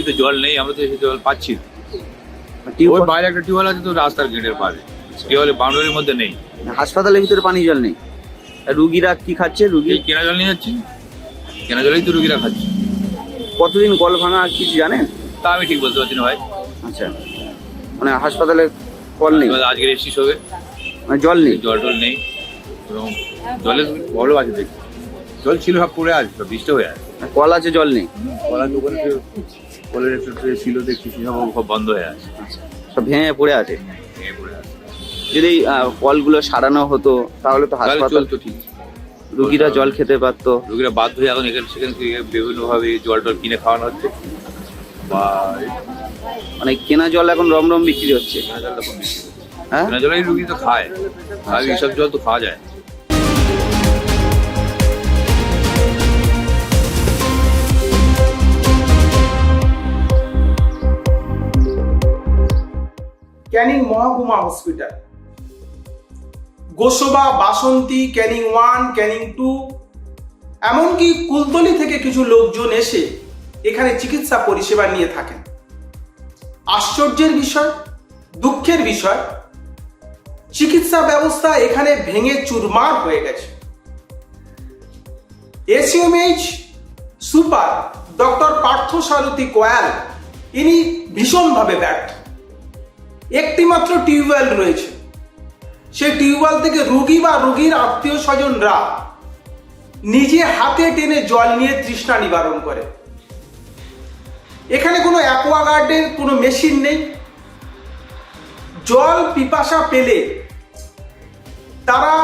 বৃষ্টিতে জল নেই আমরা তো এসে জল পাচ্ছি না। ওই বাইরে একটা টিউবওয়েল আছে তো রাস্তার গেটের পারে টিউবওয়েলের বাউন্ডারির মধ্যে নেই। হাসপাতালের ভিতরে পানি জল নেই। রুগীরা কি খাচ্ছে? রুগী কেনা জল নিয়ে যাচ্ছে। কেনা জলেই তো রুগীরা খাচ্ছে। কতদিন কল ভাঙা কিছু জানেন তা আমি ঠিক বলতে পারছি না ভাই। আচ্ছা। মানে হাসপাতালে কল নেই? আজকের এসছি সবে মানে জল নেই? জল টল নেই। এবং জলের প্রবলেম আছে দেখি জল ছিল সব পড়ে আসবে বৃষ্টি হয়ে আছে। কল আছে জল নেই? দোকানে তো কলের একটু ট্রে ছিল দেখছি সব সব বন্ধ হয়ে আছে। সব ভেঙে পড়ে আছে? ভেঙে পড়ে আছে। যদি কলগুলো সারানো হতো তাহলে তো হাসপাতাল চলতো ঠিক। রুগীরা জল খেতে পারতো। রোগীরা বাধ্য হয়ে এখন এখানে সেখান থেকে বিভিন্নভাবে জল টল কিনে খাওয়ানো হচ্ছে। বা মানে কেনা জল এখন রমরম বিক্রি হচ্ছে। কেনা জল। হ্যাঁ? কেনা জলেই রুগী তো খায়। আর এইসব জল তো খাওয়া যায় ক্যানিং মহকুমা hospital. Gosaba, Basanti, Canning one, Canning two, এমনকি কুলতলি থেকে কিছু লোকজন এসে এখানে চিকিৎসা পরিষেবা নিয়ে থাকেন। আশ্চর্যের বিষয়, দুঃখের বিষয়, চিকিৎসা ব্যবস্থা এখানে ভেঙে চুরমার হয়ে গেছে। SUMH super doctor Partha Sarathi কোয়াল, ইনি ভীষণভাবে ব্যর্থ। একটিমাত্র টিউবওয়েল রয়েছে। সেই টিউবওয়েল থেকে রুগী বা রুগীর আত্মীয় স্বজনরা নিজে হাতে টেনে জল নিয়ে তৃষ্ণা নিবারণ করে। এখানে কোনো অ্যাকোয়াগার্ডের কোনো মেশিন নেই। জল পিপাসা পেলে তারা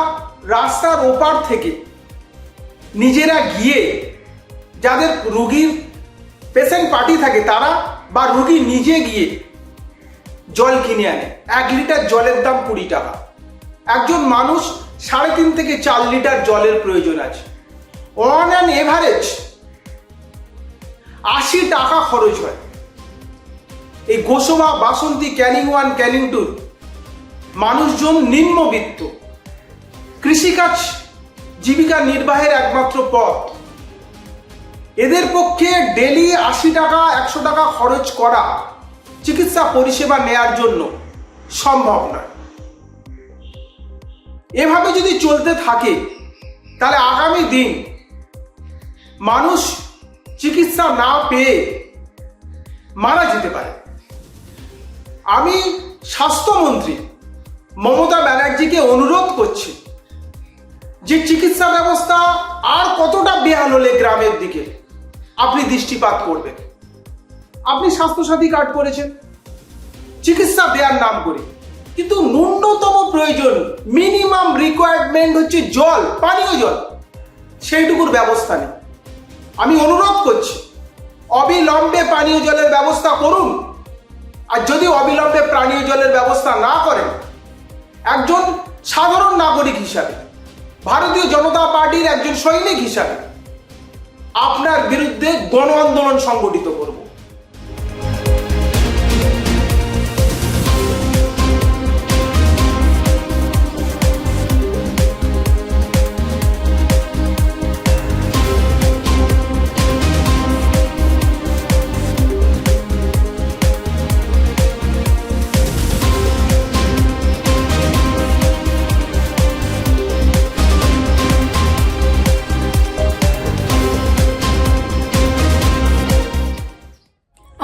রাস্তার ওপার থেকে নিজেরা গিয়ে যাদের রুগীর পেশেন্ট পার্টি থাকে তারা বা রুগী নিজে গিয়ে জল কিনে আনে। এক লিটার জলের দাম কুড়ি টাকা। একজন মানুষ সাড়ে তিন থেকে চার লিটার জলের প্রয়োজন আছে। অন অ্যান এভারেজ আশি টাকা খরচ হয়। এই Gosaba, Basanti, Canning one, Canning টুর মানুষজন নিম্নবিত্ত। কৃষিকাজ, জীবিকা নির্বাহের একমাত্র পথ। এদের পক্ষে ডেলি আশি টাকা, একশো টাকা খরচ করা চিকিৎসা পরিষেবা নেয়ার জন্য সম্ভব নয়। এভাবে যদি চলতে থাকে, তাহলে আগামী দিন মানুষ চিকিৎসা না পেয়ে মারা যেতে পারে। আমি স্বাস্থ্যমন্ত্রী মমতা ব্যানার্জিকে অনুরোধ করছি যে চিকিৎসা ব্যবস্থা আর কতটা বেহাল হলে গ্রামের দিকে, আপনি দৃষ্টিপাত করবেন। আপনি স্বাস্থ্যসাথী কার্ড করেছেন, চিকিৎসা দেওয়ার নাম করে। কিন্তু ন্যূনতম প্রয়োজন মিনিমাম রিকোয়ারমেন্ট হচ্ছে জল, পানীয় জল। সেইটুকুর ব্যবস্থা নেই। আমি অনুরোধ করছি, অবিলম্বে পানীয় জলের ব্যবস্থা করুন। আর যদি অবিলম্বে পানীয় জলের ব্যবস্থা না করেন, একজন সাধারণ নাগরিক হিসাবে, ভারতীয় জনতা পার্টির একজন সৈনিক হিসাবে, আপনার বিরুদ্ধে গণ আন্দোলন সংগঠিত করব।